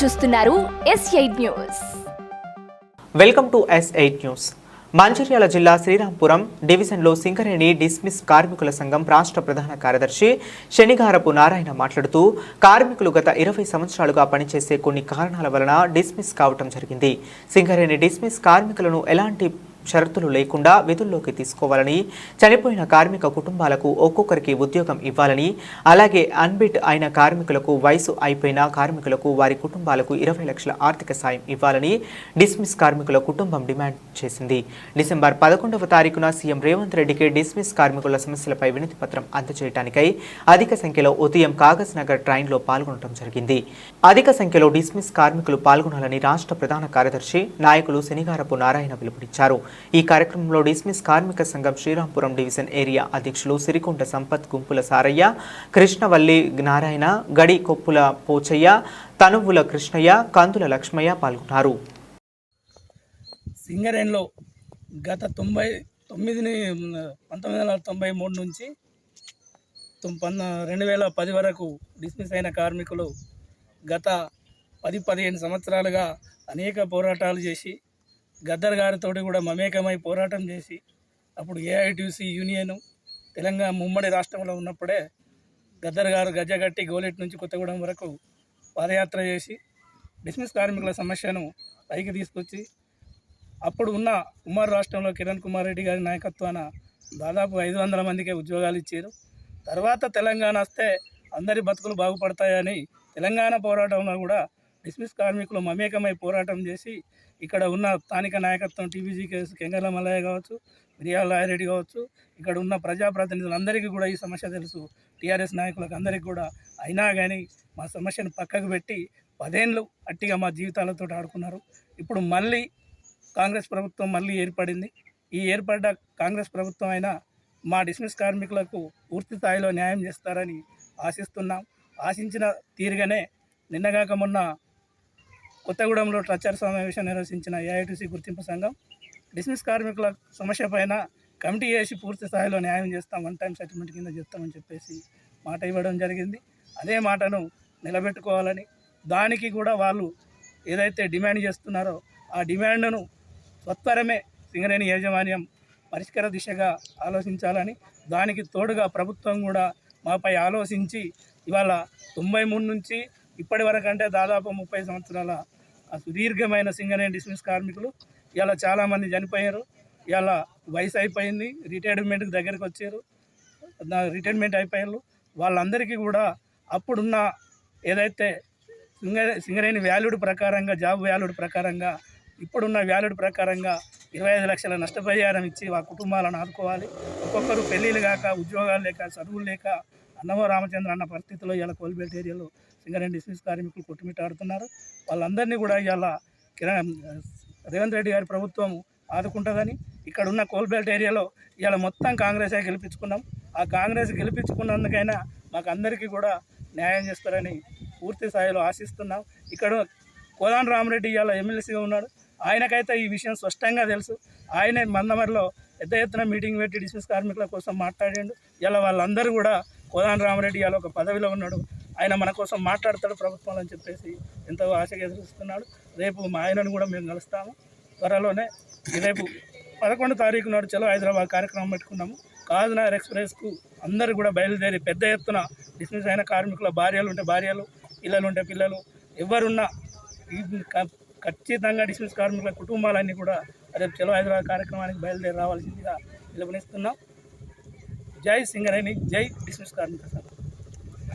చూస్తున్నారు S eight news welcome to S eight news Mancherial జిల్లా శ్రీరాంపురం డివిజన్లో సింగరేణి డిస్మిస్ కార్మికుల సంఘం రాష్ట్ర ప్రధాన కార్యదర్శి శనిగారపు నారాయణ మాట్లాడుతూ కార్మికులు గత ఇరవై సంవత్సరాలుగా పనిచేసే కొన్ని కారణాల వలన డిస్మిస్ కావటం జరిగింది. సింగరేణి డిస్మిస్ కార్మికులను ఎలాంటి షరతులు లేకుండా విధుల్లోకి తీసుకోవాలని చనిపోయిన కార్మిక కుటుంబాలకు ఒక్కొక్కరికి ఉద్యోగం ఇవ్వాలని అలాగే అన్బిట్ అయిన కార్మికులకు వయసు అయిపోయిన కార్మికులకు వారి కుటుంబాలకు ఇరవై లక్షల ఆర్థిక సాయం ఇవ్వాలని డిస్మిస్ కార్మికుల కుటుంబం డిమాండ్ చేసింది. డిసెంబర్ పదకొండవ తారీఖున సీఎం రేవంత్ రెడ్డికి డిస్మిస్ కార్మికుల సమస్యలపై వినతి పత్రం అందజేయడానికై అధిక సంఖ్యలో ఉదయం కాగజ్ నగర్ ట్రైన్లో పాల్గొనడం జరిగింది. అధిక సంఖ్యలో డిస్మిస్ కార్మికులు పాల్గొనాలని రాష్ట్ర ప్రధాన కార్యదర్శి నాయకులు శనిగారపు నారాయణ పిలుపునిచ్చారు. ఈ కార్యక్రమంలో డిస్మిస్ కార్మిక సంఘం శ్రీరాంపురం డివిజన్ ఏరియా అధ్యక్షులు సిరికొండ సంపత్ గుంపుల సారయ్య కృష్ణవల్లి నారాయణ గడి కొప్పుల పోచయ్య తనువుల కృష్ణయ్య కందుల లక్ష్మయ్య పాల్గొన్నారు. సింగరేణిలో గత తొంభై తొమ్మిదిని పంతొమ్మిది వందల తొంభై మూడు నుంచి రెండు వేల పది వరకు డిస్మిస్ అయిన కార్మికులు గత పది పదిహేను సంవత్సరాలుగా అనేక పోరాటాలు చేసి గద్దర్ గారితో కూడా మమేకమై పోరాటం చేసి అప్పుడు ఏఐటీసీ యూనియన్ తెలంగాణ ముమ్మడి రాష్ట్రంలో ఉన్నప్పుడే గద్దర్ గారు గజ్జగట్టి గోలెట్ నుంచి కొత్తగూడెం వరకు పాదయాత్ర చేసి బిజినెస్ కార్మికుల సమస్యను పైకి తీసుకొచ్చి అప్పుడు ఉన్న ఉమ్మడి రాష్ట్రంలో కిరణ్ కుమార్ రెడ్డి గారి నాయకత్వాన దాదాపు ఐదు వందల మందికే ఉద్యోగాలు ఇచ్చారు. తర్వాత తెలంగాణ వస్తే అందరి బతుకులు బాగుపడతాయని తెలంగాణ పోరాటంలో కూడా డిస్మిస్ కార్మికులు మమేకమై పోరాటం చేసి ఇక్కడ ఉన్న స్థానిక నాయకత్వం టీవీజీ కేసు కెంగర్ల మల్లయ్య కావచ్చు మిరియాల రాయరెడ్డి కావచ్చు ఇక్కడ ఉన్న ప్రజాప్రతినిధులందరికీ కూడా ఈ సమస్య తెలుసు. టీఆర్ఎస్ నాయకులకు అందరికీ కూడా. అయినా కానీ మా సమస్యను పక్కకు పెట్టి పదేళ్ళు అట్టిగా మా జీవితాలతో ఆడుకున్నారు. ఇప్పుడు మళ్ళీ కాంగ్రెస్ ప్రభుత్వం మళ్ళీ ఏర్పడింది. ఈ ఏర్పడ్డ కాంగ్రెస్ ప్రభుత్వం అయినా మా డిస్మిస్ కార్మికులకు పూర్తి స్థాయిలో న్యాయం చేస్తారని ఆశిస్తున్నాం. ఆశించిన తీరుగానే నిన్నగాక మొన్న కొత్తగూడెంలో ట్రచ్చర్ సమావేశం నిర్వహించిన ఏఐటీసీ గుర్తింపు సంఘం డిస్మిస్ కార్మికుల సమస్య పైన కమిటీ వేసి పూర్తి స్థాయిలో న్యాయం చేస్తాం వన్ టైం సెటిల్మెంట్ కింద చెప్తామని చెప్పేసి మాట ఇవ్వడం జరిగింది. అదే మాటను నిలబెట్టుకోవాలని దానికి కూడా వాళ్ళు ఏదైతే డిమాండ్ చేస్తున్నారో ఆ డిమాండ్ను సత్వరమే సింగరేణి యాజమాన్యం పరిష్కార దిశగా ఆలోచించాలని దానికి తోడుగా ప్రభుత్వం కూడా మాపై ఆలోచించి ఇవాళ తొంభై మూడు నుంచి ఇప్పటి వరకు అంటే దాదాపు ముప్పై సంవత్సరాల సుదీర్ఘమైన సింగరేణి డిస్మిస్ కార్మికులు. ఇలా చాలామంది చనిపోయారు. ఇలా వయసు అయిపోయింది. రిటైర్మెంట్కి దగ్గరికి వచ్చారు. రిటైర్మెంట్ అయిపోయారు. వాళ్ళందరికీ కూడా అప్పుడున్న ఏదైతే సింగరే సింగరేణి వ్యాల్యూడ్ ప్రకారంగా జాబ్ వ్యాల్యూడ్ ప్రకారంగా ఇప్పుడున్న వ్యాల్యూడ్ ప్రకారంగా ఇరవై ఐదు లక్షల నష్టపరిహారం ఇచ్చి ఆ కుటుంబాలను ఆదుకోవాలి. ఒక్కొక్కరు పెళ్ళిళ్ళు కాక ఉద్యోగాలు లేక చదువులు లేక అన్నవ రామచంద్ర అన్న పరిస్థితిలో ఇలా కోల్బెల్ట్ ఏరియాలో సింగరేణి డిస్మిస్ కార్మికులు కొట్టుమిట్టాడుతున్నారు. వాళ్ళందరినీ కూడా ఇవాళ కిరణ్ రేవంత్ రెడ్డి గారి ప్రభుత్వం ఆదుకుంటుందని ఇక్కడ ఉన్న కోల్బెల్ట్ ఏరియాలో ఇవాళ మొత్తం కాంగ్రెసే గెలిపించుకున్నాం. ఆ కాంగ్రెస్ గెలిపించుకున్నందుకైనా మాకు అందరికీ కూడా న్యాయం చేస్తారని పూర్తి స్థాయిలో ఆశిస్తున్నాం. ఇక్కడ కోదాన్ రామరెడ్డి ఇవాళ ఎమ్మెల్సీగా ఉన్నాడు. ఆయనకైతే ఈ విషయం స్పష్టంగా తెలుసు. ఆయనే మందమరిలో పెద్ద ఎత్తున మీటింగ్ పెట్టి డిస్మిస్ కార్మికుల కోసం మాట్లాడిండు. ఇలా వాళ్ళందరూ కూడా కోదాన రామరెడ్డి అలా ఒక పదవిలో ఉన్నాడు. ఆయన మన కోసం మాట్లాడతాడు ప్రభుత్వం అని చెప్పేసి ఎంతో ఆశగా ఎదురుస్తున్నాడు. రేపు మా ఆయనను కూడా మేము కలుస్తాము. త్వరలోనే రేపు పదకొండు తారీఖు నాడు చలో హైదరాబాద్ కార్యక్రమం పెట్టుకున్నాము. కాజ్నగర్ ఎక్స్ప్రెస్కు అందరూ కూడా బయలుదేరి పెద్ద ఎత్తున డిస్మిస్ అయిన కార్మికుల భార్యలు ఉంటే భార్యలు పిల్లలు ఉంటే పిల్లలు ఎవరున్నా ఖచ్చితంగా డిస్మిస్ కార్మికుల కుటుంబాలన్నీ కూడా రేపు చలో హైదరాబాద్ కార్యక్రమానికి బయలుదేరి రావాల్సిందిగా పిలుపునిస్తున్నాం. జై సింగరేణి జై డిస్మిస్ కార్మిక సంఘం